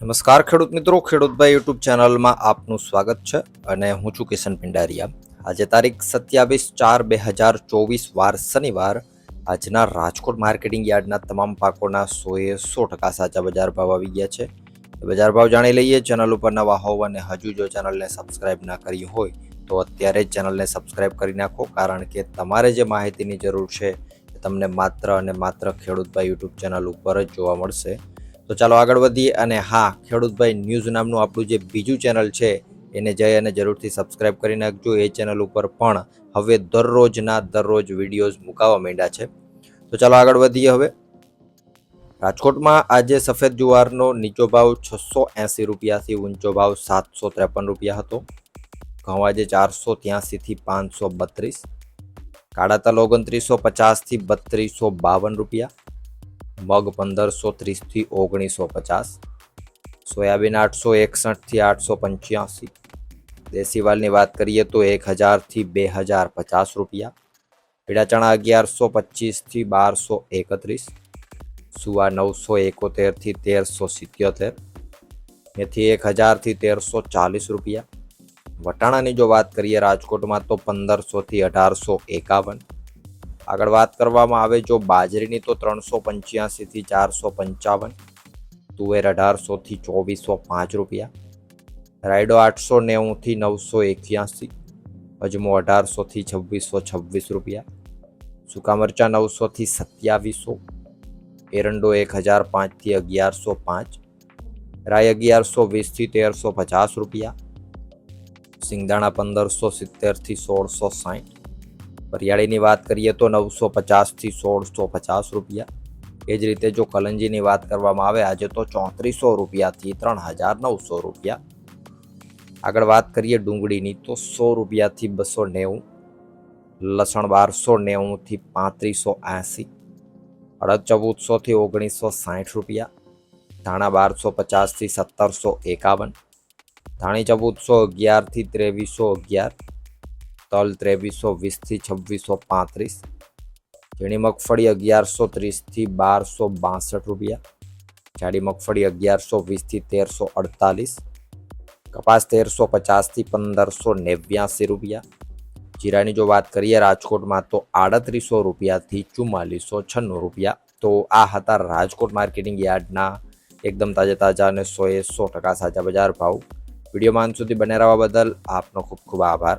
નમસ્કાર ખેડૂત મિત્રો ખેડૂતભાઈ યુટ્યુબ ચેનલમાં આપનું સ્વાગત છે અને હું છું કિશન પિંડારિયા. આજે તારીખ સત્યાવીસ ચાર બે હજાર ચોવીસ, વાર શનિવાર. આજના રાજકોટ માર્કેટિંગ યાર્ડના તમામ પાકોના સોએ સો ટકા સાચા બજાર ભાવ આવી ગયા છે. બજાર ભાવ જાણી લઈએ, ચેનલ ઉપર નવા હોવ અને હજુ જો ચેનલને સબસ્ક્રાઇબ ના કરી હોય, તો અત્યારે જ ચેનલને સબસ્ક્રાઇબ કરી નાખો, કારણ કે તમારે જે માહિતીની જરૂર છે તમને માત્ર અને માત્ર ખેડૂતભાઈ યુટ્યુબ ચેનલ ઉપર જ જોવા મળશે. તો ચાલો આગળ વધીએ અને હા, ખેડૂતભાઈ ન્યૂઝ નામનું આપણું જે બીજું ચેનલ છે, એને જઈ અને જરૂરથી સબસ્ક્રાઇબ કરી નાખજો એ ચેનલ ઉપર પણ હવે દરરોજના દરરોજ વિડીયોઝ મુકાવા માંડ્યા છે. તો ચાલો આગળ વધીએ હવે. રાજકોટમાં આજે સફેદ જુવારનો નીચો ભાવ છસો એંસી રૂપિયાથી ઊંચો ભાવ સાતસો ત્રેપન રૂપિયા હતો. ઘઉં આજે ચારસો ત્યાંસીથી પાંચસો બત્રીસ. કાળા તલ ઓગણત્રીસો પચાસથી બત્રીસો બાવન રૂપિયા. મગ પંદરસો ત્રીસથી ઓગણીસો પચાસ, સોયાબીન આઠસો એકસઠથી આઠસો પંચ્યાસી. દેશી વાલની વાત કરીએ તો એક હજારથી બે હજાર પચાસ રૂપિયા, પીળા ચણા અગિયારસો પચીસથી બારસો એકત્રીસ, સુવા નવસો એકોતેરથી તેરસો સિત્યોતેર, મેથી એક હજારથી તેરસો ચાલીસ રૂપિયા. વટાણાની જો વાત કરીએ રાજકોટમાં તો પંદરસોથી અઢારસો એકાવન આગળ વાત કરવામાં આવે, જો બાજરીની તો ત્રણસો પંચ્યાસીથી ચારસો પંચાવન, તુવેર અઢારસોથી ચોવીસો પાંચ રૂપિયા, રાયડો આઠસો નેવુંથી નવસો એક્યાસી, અજમો અઢારસોથી છવ્વીસો છવ્વીસ રૂપિયા, સૂકા મરચાં નવસોથી સત્યાવીસો, એરંડો એક હજાર પાંચથી અગિયારસો પાંચ રાય અગિયારસો વીસથી તેરસો પચાસ રૂપિયા, સિંગદાણા પંદરસો સિત્તેરથી સોળસો સાઠ વરિયાળીની વાત કરીએ તો નવસો પચાસથી સોળસો પચાસ રૂપિયા. એ જ રીતે જો કલંજીની વાત કરવામાં આવે, આજે તો ચોત્રીસો રૂપિયાથી ત્રણ હજાર નવસો રૂપિયા. આગળ વાત કરીએ ડુંગળીની, તો સો રૂપિયાથી બસો નેવું, લસણ બારસો નેવુંથી પાંત્રીસો એંસી અડદ ચૌદસોથી ઓગણીસો સાઠ રૂપિયા, ધાણા બારસો પચાસથી સત્તરસો એકાવન, ધાણી ચૌદસો અગિયારથી ત્રેવીસો અગિયાર તલ ત્રેવીસો, વીસથી છવ્વીસો, પાંત્રીસ. ઝીણી મગફળી અગિયારસો ત્રીસથી બારસો બાસઠ રૂપિયા. જાડી મગફળી અગિયારસો વીસથી તેરસો અડતાલીસ. કપાસ તેરસો પચાસથી પંદરસો નેવ્યાસી રૂપિયા. જીરાની જો વાત કરીએ રાજકોટમાં તો આડત્રીસો રૂપિયાથી ચુમ્માલીસો છન્નું રૂપિયા. તો આ હતા રાજકોટ માર્કેટિંગ યાર્ડના એકદમ તાજા તાજા અને સોએ સો ટકા સાચા બજાર ભાવ. વિડીયોમાં અંત સુધી બને રહેવા બદલ આપનો ખૂબ ખૂબ આભાર.